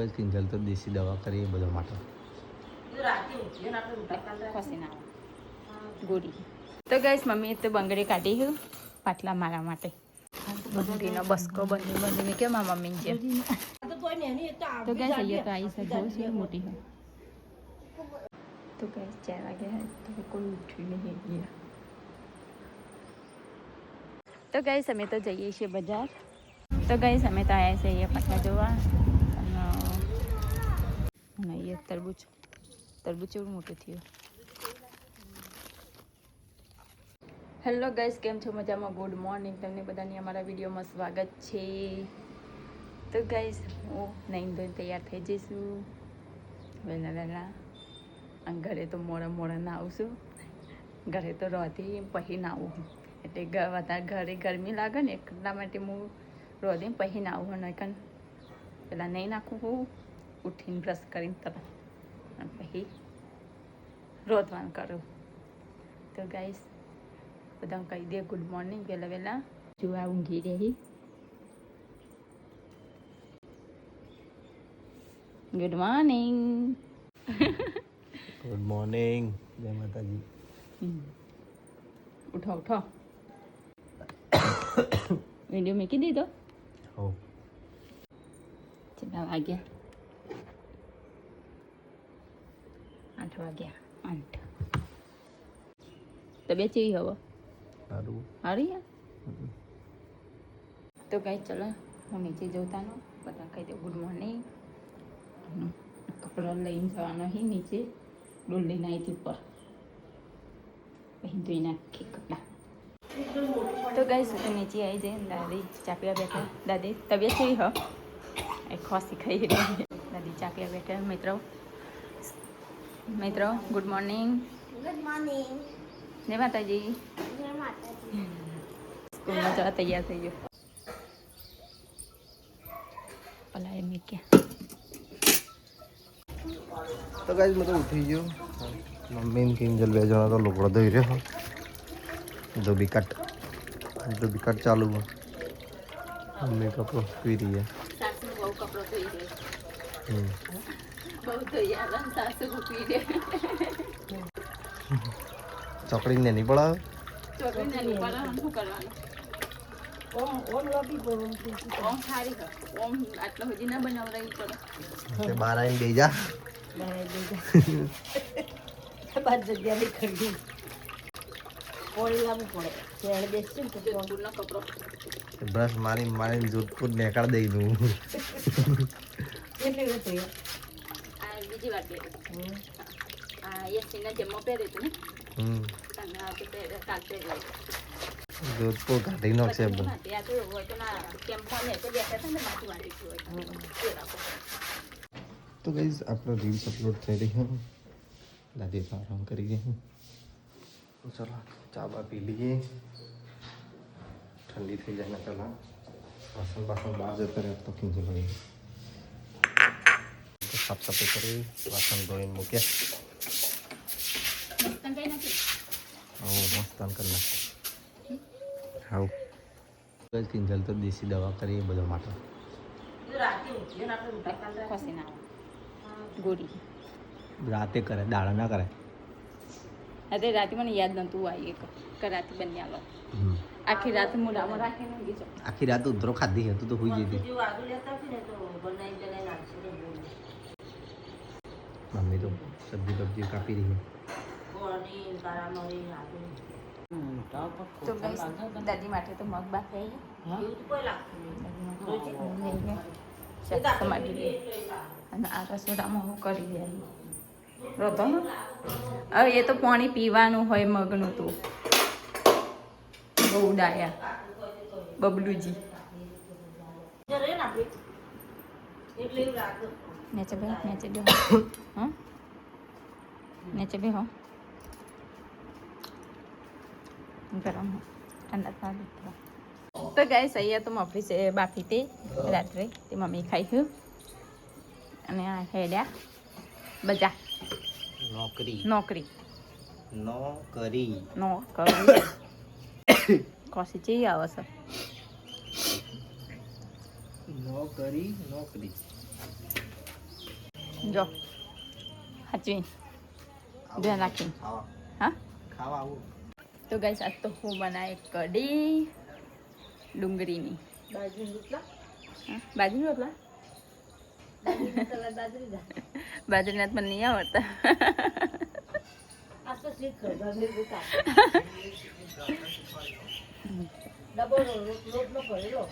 જ કિંજલ તો દેશી દવા કરી એ બધા માટે ખસી ના ગોળી તો ગઈશ મમ્મીએ તો બંગડી કાઢી ગયું પાટલા મારા માટે બંગડીનો બસકો બંધી બંધી મેં કેમ મારા મમ્મીને જેમ તો ગઈશ અહીંયા તો આવી છે બહુ છે મોટી હોય તો ગઈશ ચાર વાગ્યા તો કોઈ ઉઠ્યું નહીં અહીંયા તો ગઈશ અમે તો જઈએ છીએ બજાર તો ગઈશ અમે તો આવ્યા છીએ અહીંયા પાટલા જોવા અને અહીંયા તરબૂચ. તરબૂચ એવું મોટું થયું. હેલો ગાઈસ કેમ છો? મજામાં? ગુડ મોર્નિંગ તમને બધાની અમારા વિડીયોમાં સ્વાગત છે. તો ગાઈસ હું નહીં ધોઈને તૈયાર થઈ જઈશું. વહેલા વહેલા અને ઘરે તો મોડા મોડા નાહું ઘરે તો રોધી પછી નાહું એટલે વધારે ઘરે ગરમી લાગે ને એટલા માટે હું રોધી પછી નાહું અને કન પહેલાં નહીં નાખું હું. ઉઠીને બ્રશ કરીને તમે અને પછી રોધવાનું કરું. તો ગાઈસ બધા કહી દે ગુડ મોર્નિંગ વહેલા વહેલા. જોવા ઊંઘી રહી. ગુડ મોર્નિંગ ગુડ મોર્નિંગ જય માતાજી. ઉઠો ઉઠો. વીડિયો મૂકી દીધો? હો. કેટલા વાગ્યા? આઠ વાગ્યા. આઠ. તબિયત કેવી હવે. સારું હારી તો કઈ ચલો હું નીચે જોતાનો બધા કહી દે ગુડ મોર્નિંગ કપડાં લઈને જવાનો હી નીચે ડોલી નાઈથી ઉપર. પછી ધોઈ નાખી કપડાં. તો ગઈ તો નીચે આવી જાય દાદી ચાપિયા બેઠા. દાદી તબિયત કેવી હો? એ ખોસી ખાઈ દાદી ચાપિયા બેઠા મિત્રો. મિત્રો ગુડ મોર્નિંગ ગુડ મોર્નિંગ જય માતાજી જય માતાજી સ્કૂલમાં જવા તૈયાર થઈ ગયો પેલા એ મૂક્યા તો ગાઈસ મેં તો ઉઠી ગયો મમ્મી ને કિંજલ બે જણા તો લુગડો ધોઈ રહ્યો ધોબી કટ ધોબી કટ ચાલુ છે. મમ્મી કપડો પી રહી છે સાસુ બહુ કપડો ધોઈ દે હમ. બહુ ધોઈ આવે સાસુ ચોકડી ને નહીં પડાવે ચોકડી નાની પડે શું કરવાનું બહાર આવીને બેસી જા. બાર જગ્યા ની ખરીદી. પોળી લાવવું પડે. ત્યારે બેસશે ને તો પોળી કપડો. બ્રશ મારી મારી જોધપુર નેકાળ દઈ દઉં. બીજી વાર પહેરે આ એસીના જમવા પહેરે હતું ને હમ અને આ તો પહેરે કાલ પહેરે જોધપુર કાઢી નાખશે બધું ત્યાં તો એવું હોય તો ના કેમ્પમાં ને તો બેઠા હતા ને બાકી વાંચી હોય એ રાખો તો ગાઈઝ આપણો રીલ્સ અપલોડ થઈ રહી હું દાદી તો આરામ કરી રહી હું તો ચલો ચા બા પી લઈએ ઠંડી થઈ જાય ને પહેલાં વાસણ બાસણ બહાર જતા રહે તો ખીંચી પડી તો સાફ સફાઈ કરી વાસણ ધોઈને મૂક્યા આવું મસ્તાન કરી નાખ આવું કિંજલ તો દેશી દવા કરીએ બધા માટે રાતે કરે દાડા ના કરે અરે રાતે મને યાદ નહોતું આવી એક રાતે બની આલો આખી રાત મોઢામાં રાખીને આખી રાત ઉધરો ખાધી હતી તો હોઈ જતી મમ્મી તો સબ્જી બબ્જી કાપી રહી તો દાદી માટે તો મગ બાફે અને આ રસોડામાં હું કરી દે રોતો હવે એ તો પાણી પીવાનું હોય મગનું તો. બહુ ડાયા. બબલુજી. નેચે બે નેચે બે હા નેચે બે હો ગરમ ઠંડા થવા તો ગાઈસ અહીંયા તો મફરી છે બાફી તે રાત્રે તે મમ્મી ખાઈ ગયું અને આ હેડ્યા બજા નોકરી નોકરી નોકરી નો કરી કોસી ચી આવે છે નોકરી નોકરી જો. સાચવી ધ્યાન રાખીને હા? ખાવા આવું. તો ગાઈસ આજ તો હું બનાવી કઢી ડુંગળીની. બાજરી રોટલા? હા? બાજરી રોટલા? બાજરી રોટલા બાજરીના મને નહીં આવડતા. આ તો શીખ બાજરી રોટલા. ડબો રોટલો ભરેલો.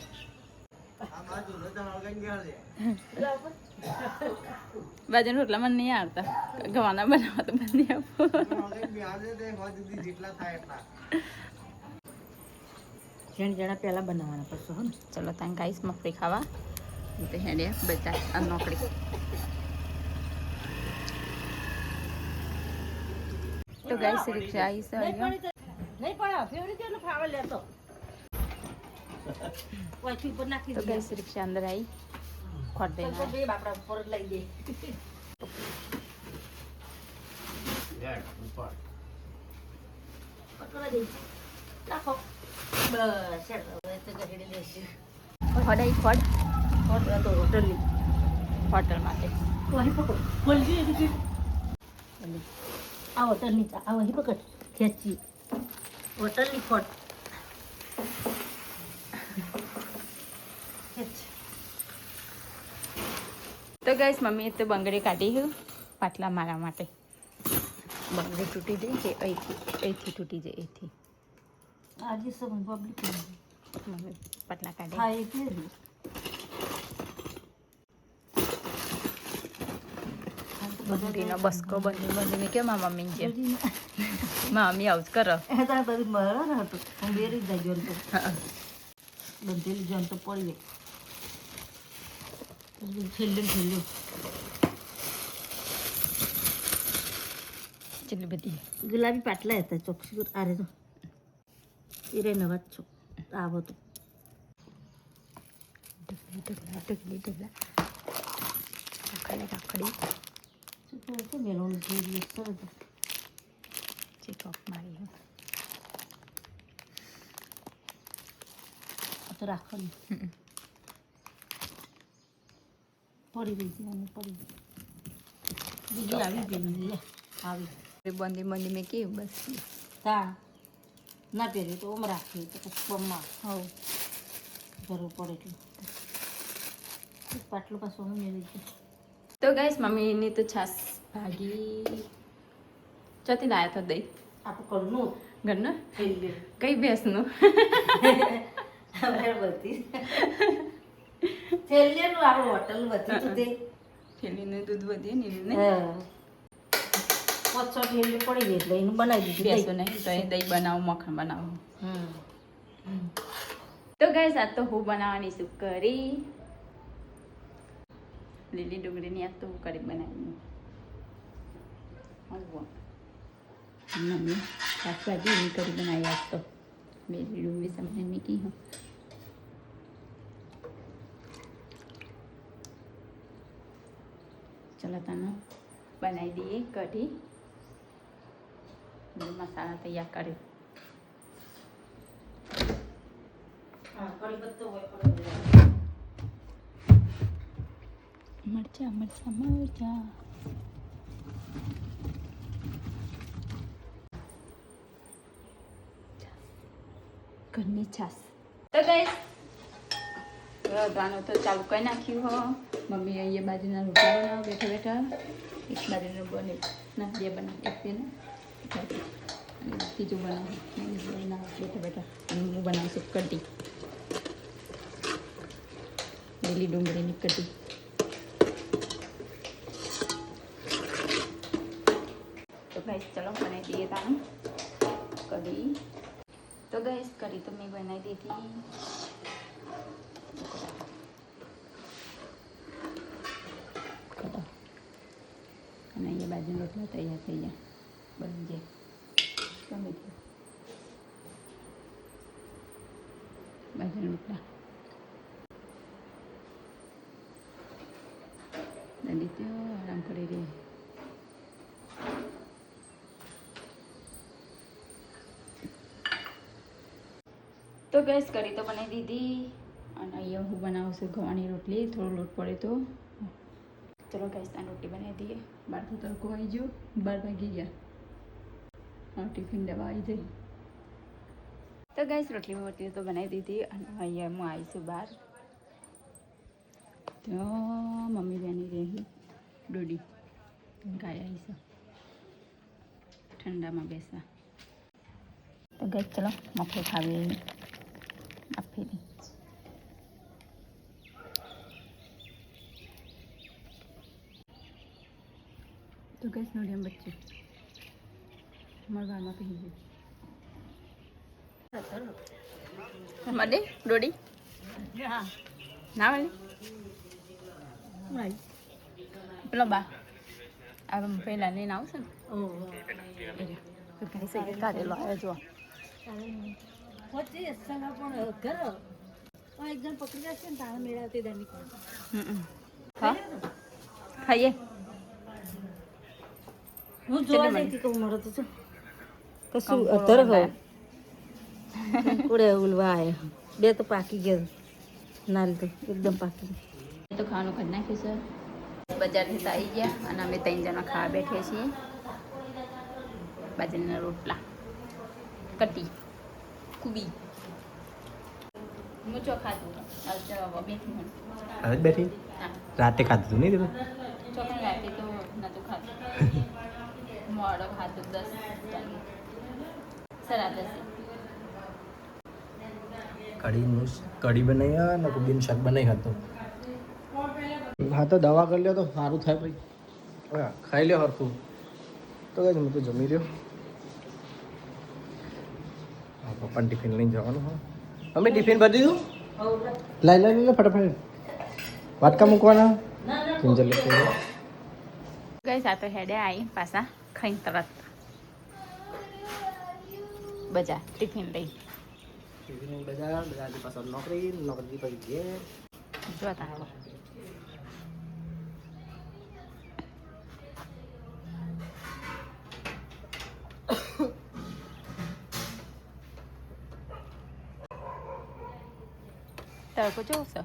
પણ. રોટલા મને નહીં આવડતા. ગવાના બનાવવા તો મને નહીં આપો જણ જણા પહેલા બનાવવાના પડશે હો ચલો ત્યાં ગાઈસ મફરી ખાવા. તો હેડે બધા આ નોકરી. તો ગાઈસ રિક્ષા આવી છે નહીં. પડી ફેવડી તેનું લેતો તો કઈ રિક્ષા અંદર આવી ખોટ બે બાપડા ઉપર લઈ દે. દે. આવી ખોટ હોટલ હોટલ માટે. આ હોટલની આ વહી પકડ. ખેંચી. હોટલની ખોટ. તો ગઈશ મમ્મીએ તો બંગડી કાઢી છે પાટલા મારા માટે. બંગડી તૂટી જાય કે અહીંથી અહીંથી તૂટી જાય અહીંથી. આજે પબ્લિક મમ્મી પાટલા કાઢી. હા એ બંગડીનો બસકો બંધી બંધીને કેમ આ મમ્મી મમ્મી આવું જ કરો. બધી હતું. હું બેરી જ બંધેલી જાન તો પડી જાય. છેલ્લે છેલ્લું. કેટલી બધી? ગુલાબી પાટલા હતા ચોખ્ખી આરે તો એ રે નવા જ છો. આવો તો. ઢગલી ઢગલા ઢગલી ઢગલા. રાખડી જોઈએ સરસ. મારી હે. આ તો રાખવાનું પડી ગઈ છે પડી બીજી આવી ગઈ મને લે આવી બંદી બંધી મેં કેવું બસ તા ના પહેર્યું તો ઓમ રાખી તો પછી પમમાં હવ જરૂર પડે એટલે પાટલું પાછું હું મેળવી છે તો ગાઈસ મમ્મીની તો છાસ ભાગી ચોથી લાયા તો દઈ આપણું ઘરનું ઘરનું કઈ ભેંસનું બધી થેલીનું આપણું હોટલ બધી તો તે. દૂધ વધીએ ને એને હા પચસો પડી ગઈ એટલે એનું બનાવી દીધું ભેંસો નહીં તો એ દહીં બનાવું મખણ બનાવું. તો ગાઈસ આજ તો હું બનાવવાની શું કરી. લીલી ડુંગળીની આજ તો હું કરી બનાવી. મમ્મી શાકભાજી કરી બનાવી આજ તો. લીલી ડુંગળી સમજે મીઠી હું ચલો તને બનાવી દઈએ કઢી. મસાલા તૈયાર કરી મરચા મરચા મરચા. ઘરની છાસ તો ગઈ રાંધવાનું તો ચાલુ કરી નાખ્યું હો. મમ્મી અહીંયા બાજુના રોટલા બનાવો, બેઠા બેઠા. એક બાજુનું બને, ના, બે બનાવ એક બે ત્રીજું બનાવું. બનાવો, બેઠા બેઠા. અને હું બનાવશું કઢી. લીલી ડુંગળીની કઢી. તો ગાઈસ ચલો, બનાવી દઈએ તાનું કઢી. તો ગાઈસ કઢી તો મેં બનાવી દીધી કઢો. અને અહીંયા બાજુ રોટલા તૈયાર થઈ ગયા બની જાય ગમે તે બાજુ રોટલા દંડી આરામ કરી રહી તો ગેસ કરી તો બનાવી દીધી અને અહીંયા હું બનાવું છું ગવાની રોટલી થોડો લોટ પડે તો ચલો ગાઈસ ત્યાં રોટી બનાવી દઈએ બારથી તડકો આવી ગયો બાર વાગી ગયા હા ટિફિન લેવા આવી જઈ તો ગાઈસ રોટલી રોટલી તો બનાવી દીધી અને અહીંયા હું આવીશું બહાર તો મમ્મી બેની રહી ડોડી ગાય આવીશું ઠંડામાં બેસા તો ગઈ ચલો મફે ખાવી આપેલી તો ગઈ નોડિયમ બચ્ચું મારા ઘરમાં પહેરી ગયું મડે ડોડી હા ના right. પેલો બા આ પહેલા લઈને આવશે ને તો કઈ છે કાઢેલો આવે જો વચ્ચે સંગા પણ ઘર એકદમ પકડી જશે ને તારા મેળાવતી હા ખાઈએ હું જોવા જઈતી કહું મારો તો શું કશું અધર બનાવ્યો. કુડે ઉલવા આયા બે તો પાકી ગયા. નાલ તો એકદમ પાકી ગયા. તો ખાવાનું કરી નાખ્યું છે બજારથી તો આવી ગયા અને અમે ત્રણ જણા ખાવા બેઠે છીએ. બાજરીના રોટલા. કટી કુબી. હું ચો ખાતું હવે બેઠી રાતે ખાધું નહીં તમે રાતે તો નતું ખાતું મોડો ખાતું દસ કઢીનું કઢી બનાવી ને કોબીનું શાક બનાવી હતું હા તો દવા કરી લ્યો તો સારું થાય ભાઈ હા ખાઈ લ્યો હરખું. તો કઈ હું તો જમી રહ્યો. હા પપ્પાને ટિફિન લઈને જવાનું હા. અમે ટિફિન ભરી દીધું લાઈ લઈ લે ફટાફટ. વાટકા મૂકવાના? કિંજલ ગઈ સાથે હેડે આવી પાછા. ખાઈને તરત. બજાર ટિફિન લઈ. ટિફિન બજાર બજારથી પાછળ નોકરી નોકરી પછી ઘેર. જોતા આવો તડકો જોઉં છો?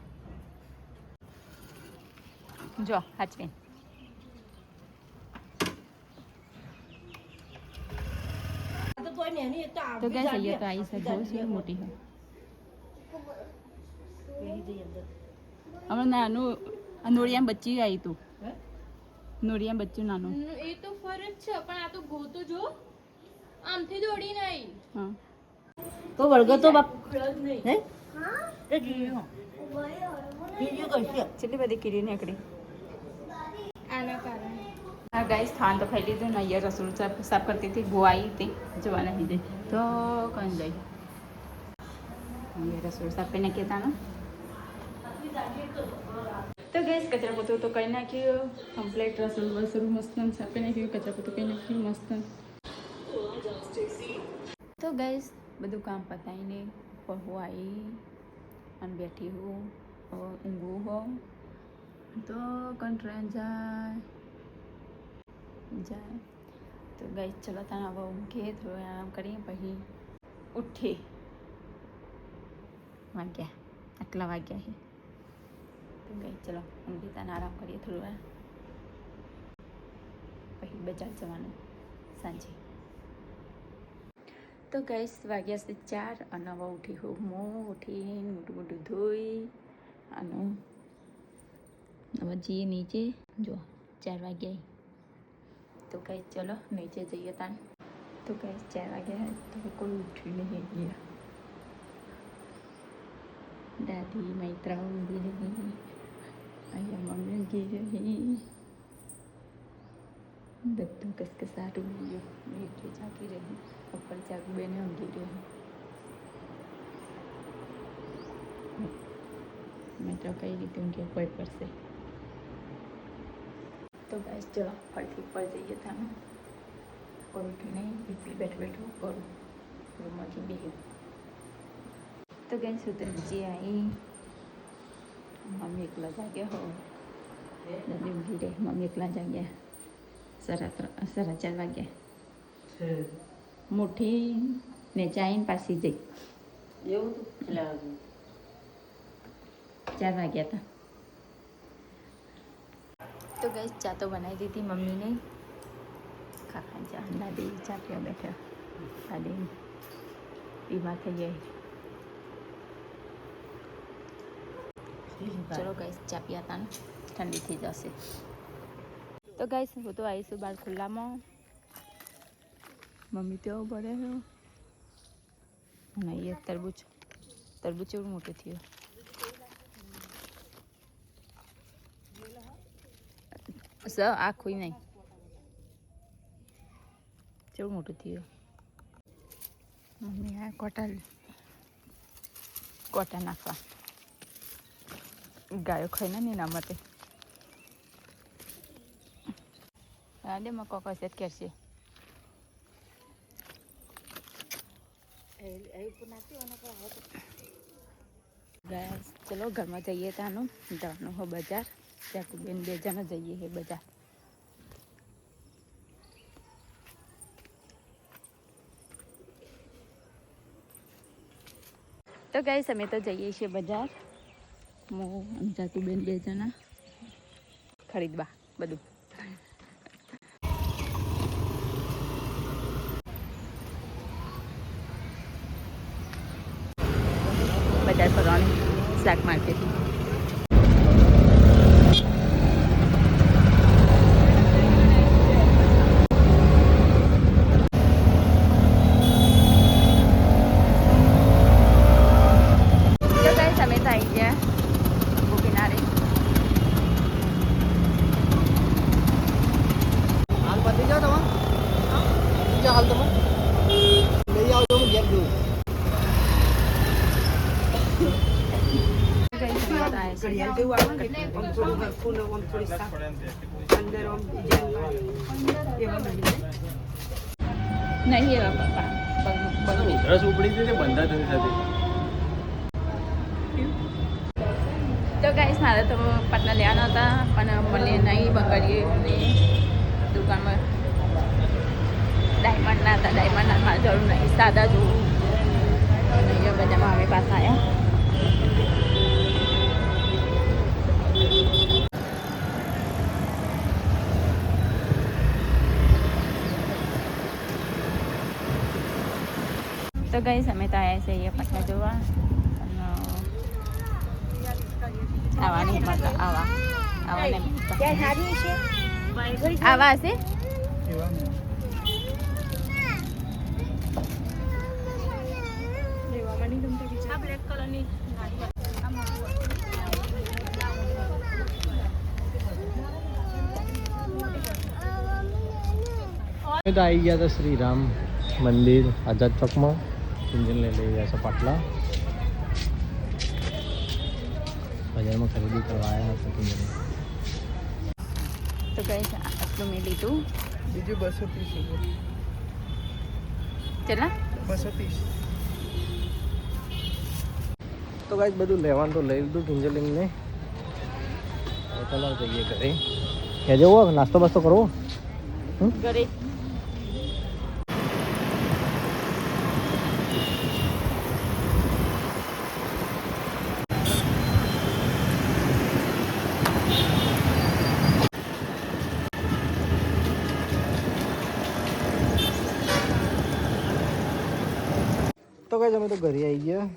જો હાચવીન. તો ગઈ સૈયદ તો આવી છે જોઉં છું મોટી હોય? હમણાં નાનું નોળિયા બચ્ચી આવી તું. નોળિયા બચ્ચું નાનું. એ તો ફરજ છે પણ આ તો ગોતો જો. આમથી દોડી નહીં હા. તો વળગો તો બાપ હે? તો જીવ્યો જીવ્યો છે કેટલી બધી કીડી નીકળી. આના કારણે. હા ગાઈસ ખાન તો ખાઈ લીધું ને અહીંયા રસોડું સાફ સાફ કરતી હતી. ગોવાઈ હતી. જોવા નહીં દે. તો કંઈ જાય? અહીંયા રસોડું સાફ કરીને કહેતા તો ગેસ કચરા પોતું તો કરી નાખ્યું. કમ્પ્લેટ રસોડું વસોડું મસ્ત સાફ કરી નાખ્યું. કચરા પોતું કરી નાખ્યું, મસ્ત તો ગેસ બધું કામ પતાવીને ઉપર હું આવી અને બેઠી હું. ઊંઘું હોઉં તો કંટ્રેન જાય? જાય. તો ગઈ ચલો તને હવે ઊંઘીએ થોડું આરામ કરીએ, પછી ઉઠીએ. વાગ્યા, આટલા વાગ્યા છે તો ગઈ ચલો ઊંઘી તને આરામ કરીએ થોડું પછી બજાર જવાનું, સાંજે. તો ગઈસ વાગ્યા છે ચાર, અને હવે ઉઠી હું મોં ઉઠીને મોટું મોટું ધોઈ, અને હવે જઈએ નીચે. જો ચાર વાગ્યા તો કઈ ચલો નીચે જઈએ તાન. તો કઈ ચાર વાગ્યા તો કોઈ ઉઠ્યું નહીં ગયા દાદી મૈત્રા ઊંઘી રહી. અહીંયા મમ્મી ઊંઘી રહી. બધું કસકસાટ ઊંઘી ગયું નીચે જાગી રહી. ઉપર જાગી બેને ઊંઘી રહી. મિત્રો કઈ રીતે ઊંઘી? કોઈ પડશે તો બસ જો ફરતી ઉપર જઈએ તમે કરું કે નહીં બીપી બેઠું બેઠું કરું. રૂમમાંથી બે તો ગઈ સુધરજી આવી. મમ્મી એકલા જાગ્યા હો. દાદી ઊંઘી રહે. મમ્મી એકલા જાગ્યા સાડા ત્રણ સાડા ચાર વાગ્યા મુઠ્ઠી ને ચાઈન પાછી જઈ. એવું? ચાર વાગ્યા હતા. તો ગઈ ચા તો બનાવી દીધી મમ્મીને. કાકા ચા. દાદી ચા પીવા બેઠા. દાદી બીમાર થઈ ગઈ. ચલો ગઈ ચા પીયા તા ઠંડી થઈ જશે. તો ગાઈસ હું તો આવીશું બહાર ખુલ્લામાં. મમ્મી તો ભરે અને અહીંયા તરબૂચ. તરબૂચ એવું મોટું થયું. સ આખું નહીં કેવું મોટું થયું? મમ્મી, આ કોટા કોટા નાખવા. ગાયો ખાઈને ને એના માટે. હા દે માં કોકા સેટ કરશે ગયા, ચલો, ઘરમાં જઈએ ત્યાંનું જવાનું હો બજાર. ત્યાં બેન બે જણા જઈએ હે બધા. તો ગાઈસ, અમે તો જઈએ છીએ બજાર. હું અને જાતુબેન બે જણા. ખરીદવા બધું. બજાર ફરવાનું શાક માર્કેટ તો ગાઈસ અમે તો આવી ગયા ગંગો કિનારે હાલ પતી જાઓ તમે બીજા હાલ તમે લઈ આવજો હું ઘેર જોઉં ગાઈસ અમે તો આવ્યા છીએ. નહીં એવા પપ્પા બગલું- બગલું. રસ ઉપડી હતી તે બંધા થતી થતી તો ગાઈસ મારે તો પાટલા લેવાના હતા પણ મળે નહીં બગડીએ અને દુકાનમાં ડાયમંડના હતા. ડાયમંડના મારે જરૂર નહીં. સાદા જોવું અહીંયા બધામાં અમે પાછા આવ્યા તો ગઈ અમે તો આવ્યા છે અહીંયા પાટલા જોવા. હિંમત આવા. આવાને આવા હશે બ્લેક કલરની અમે તો આવી ગયા હતા શ્રી રામ મંદિર આઝાદ ચોકમાં કિંજલને લઈ ગયા છે પાટલા બજારમાં ખરીદી કરવા આવ્યા હતા કિંજલ તો ગઈ આટલું મેં લીધું બીજું બસો ત્રીસ ચલા બસો ત્રીસ તો કાંઈ બધું લેવાનું તો લઈ લીધું કિંજલિંગને. ચાલો જઈએ ઘરે ક્યાં જવું નાસ્તો બાસ્તો કરવો? ઘરે તો ગાઈસ અમે તો ઘરે આવી ગયા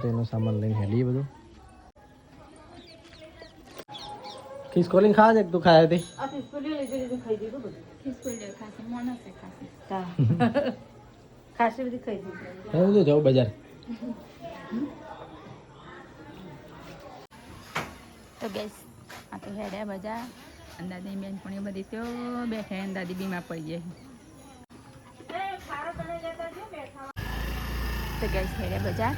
કિંજલ તો એનો સામાન લઈને હેલીએ બધું. ખિસકોલી ખાવા છે તું ખાયા હતી? આ ફિસ્કોલી લઈ જઈ ખાઈ દીધું બધું. ખાશે મોનસે ખાશે. ખાસી બધી ખાઈ દીધું. હું તો જાઉં બજાર? તો ગેસ આ તો હેડ્યા બજાર. અને દાદી બેન પણ એ બધી તો બેઠા અને બીમાર પડી જાય તો ગેસ હેડ્યા બજાર.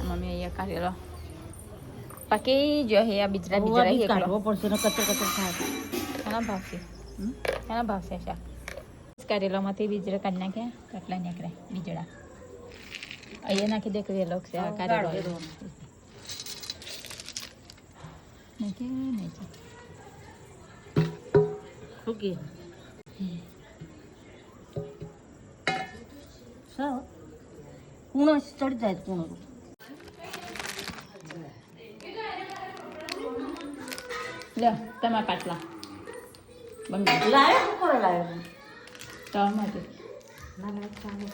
મમ્મી અહીંયા કાઢેલો પાકી જો હે આ બીજરા બીજરા એકલો કાઢવો પડશે ને કચર કચર થાય એના ભાવશે? એના ભાવશે શાક કારેલામાંથી બીજરા કાઢી નાખ્યા કેટલા નીકળે બીજડા અહીંયા નાખી દે કરેલો છે આ કારેલો નાખે નાખે શું કે સાવ કૂણો ચડી જાય કૂણો લે તમે પાટલા લાયો શું કરે લાયો? તમારા ના ચાલે.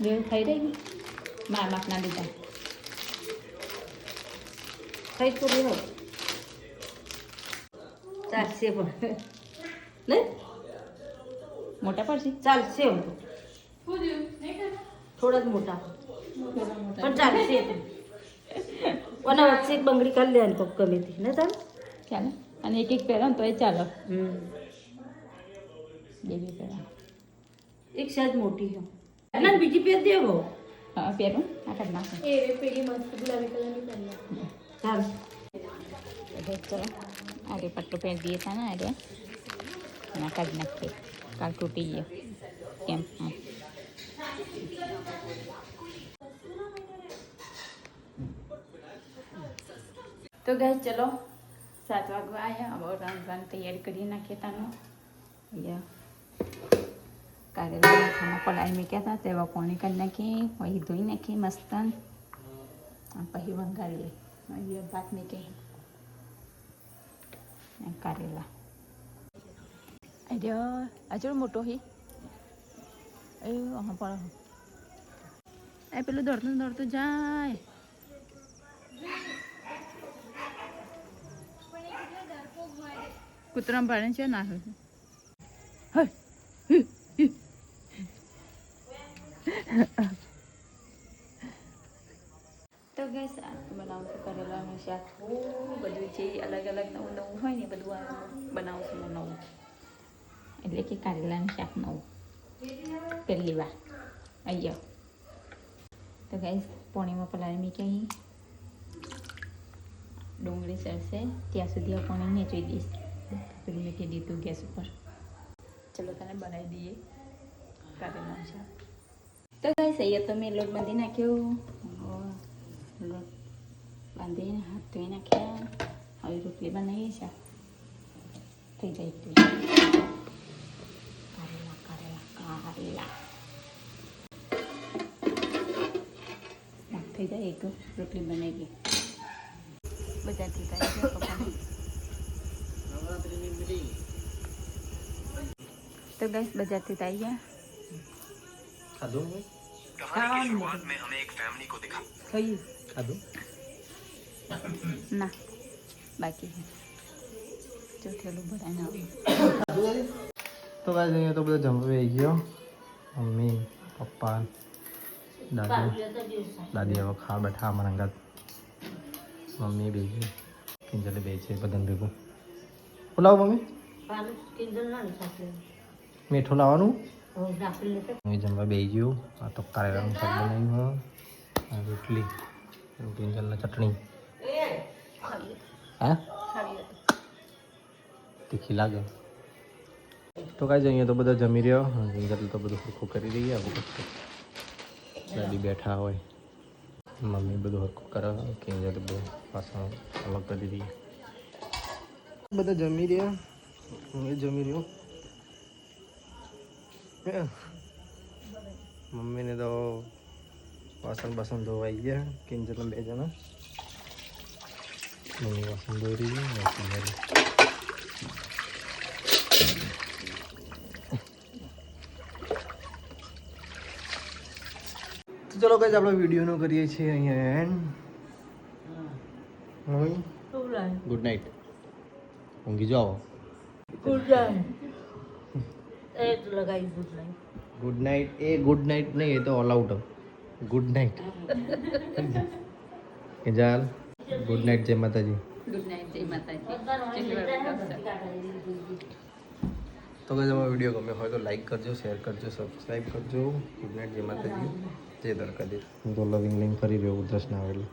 જે ખાઈ રહી મા બાપના લીધા. કઈ તો રહ્યો. ચાલશે પણ. ને મોટા પડશે? ચાલશે થોડા જ મોટા. પણ ચાલશે. કોના વચ્ચે બંગડી કાઢી લે તો ગમે તે. ને ચાલે ચાલે અને એક એક પહેરો ને તો એ ચાલો. બે બે પહેરો. એક સાઈઝ મોટી છે. અને બીજી પેર દેવો. હા પહેરું. આ કાઢ નાખો. એ રે પેલી મસ્ત ગુલાબી કલરની પહેરી ચાલ. એટલે ચલો. અરે પટ્ટો પહેર દઈએ તા ને અરે ના કાઢી નાખીએ. કાલ તૂટી ગયો. કેમ? હા. તો ગાય ચલો. સાત વાગવા આવ્યા હવે રાંધવાની તૈયારી કરી નાખીએ તાનો. કારેલા ખાના પલાળી મૂક્યા હતા તેવા પાણી કાઢી નાખી પછી ધોઈ નાખી મસ્ત અને પછી વંગાડીએ અહીંયા ભાત મૂકી કારેલા. અરે હજુ મોટો હી. એ હા પણ. એ પેલું દોડતું દોડતું જાય. કૂતરા પાડે છે ના તો ગેસ બનાવું છું કરેલાનું શાક. બધું જે અલગ અલગ નવું નવું હોય ને બધું આ બનાવું છું નવું. એટલે કે કારેલાનું શાક નવું. પહેલી વાર. અહીંયા તો ગેસ પોણીમાં પલાળી મૂકી ડુંગળી સરસે. ત્યાં સુધી આ પોણીને જોઈ દઈશ. પેલી મૂકી દીધું ગેસ ઉપર ચલો તને બનાવી દઈએ કારેલાનું શાક તો ગઈ અહીંયા તો મેં લોટ બાંધી નાખ્યો લોટ બાંધીને હાથ ધોઈ નાખ્યા હવે રોટલી બનાવીએ છે થઈ જાય એટલી કારેલા કારેલા કારેલા હા, થઈ જાય એક રોટલી બનાવી ગઈ બધાથી થાય છે પપ્પાને તો ગેસ બજારથી તો આવી ગયા ખાધું ખાવાનું ખાઈ ખાધું ના બાકી છે ચોથેલું ભરાઈને તો કાંઈ અહીંયા તો બધા જમવા આવી ગયો મમ્મી પપ્પા દાદી દાદી હવે ખા બેઠા અમારા અંગાત મમ્મી બેસી કિંજલે બેસી બધાને ભેગું બોલાવો મમ્મી. મીઠું લાવવાનું હું જમવા બે ગયું. આ તો કારેલાનું શાક બનાવ્યું. આ રોટલી કિંજલના ચટણી. હા? તીખી લાગે. તો કાંઈ અહીંયા તો બધા જમી રહ્યો. તો બધું સરખું કરી રહી આ બધું. દાદી બેઠા હોય. મમ્મી બધું હરખું કરે. કિંજલ બધું વાસણ અલગ કરી રહી બધા જમી રહ્યા? હું એ જમી રહ્યો. મમ્મીને તો વાસણ બાસણ ધોવાઈ ગયા. કિંજલ બે જણા. મમ્મી વાસણ ધોઈ રહી ને તો ચલો કઈ આપણે વિડીયોનો કરીએ છીએ અહીંયા એન્ડ ગુડ નાઇટ ઊંઘી જાઓ. ગુડ નાઇટ એ લગાવી ગુડ નાઇટ ગુડ નાઇટ એ ગુડ નાઇટ નહીં એ તો all out good night Kinjal good night જય માતાજી. ગુડ નાઇટ જય માતાજી. તો કઈ તમારો વીડિયો ગમે હોય તો લાઈક કરજો શેર કરજો સબસ્ક્રાઈબ કરજો. ગુડ નાઇટ જય માતાજી. જય દ્વારકાધીશ. હું તો લવિંગ લિંક ફરી રહ્યો ઉધરસ ના આવેલી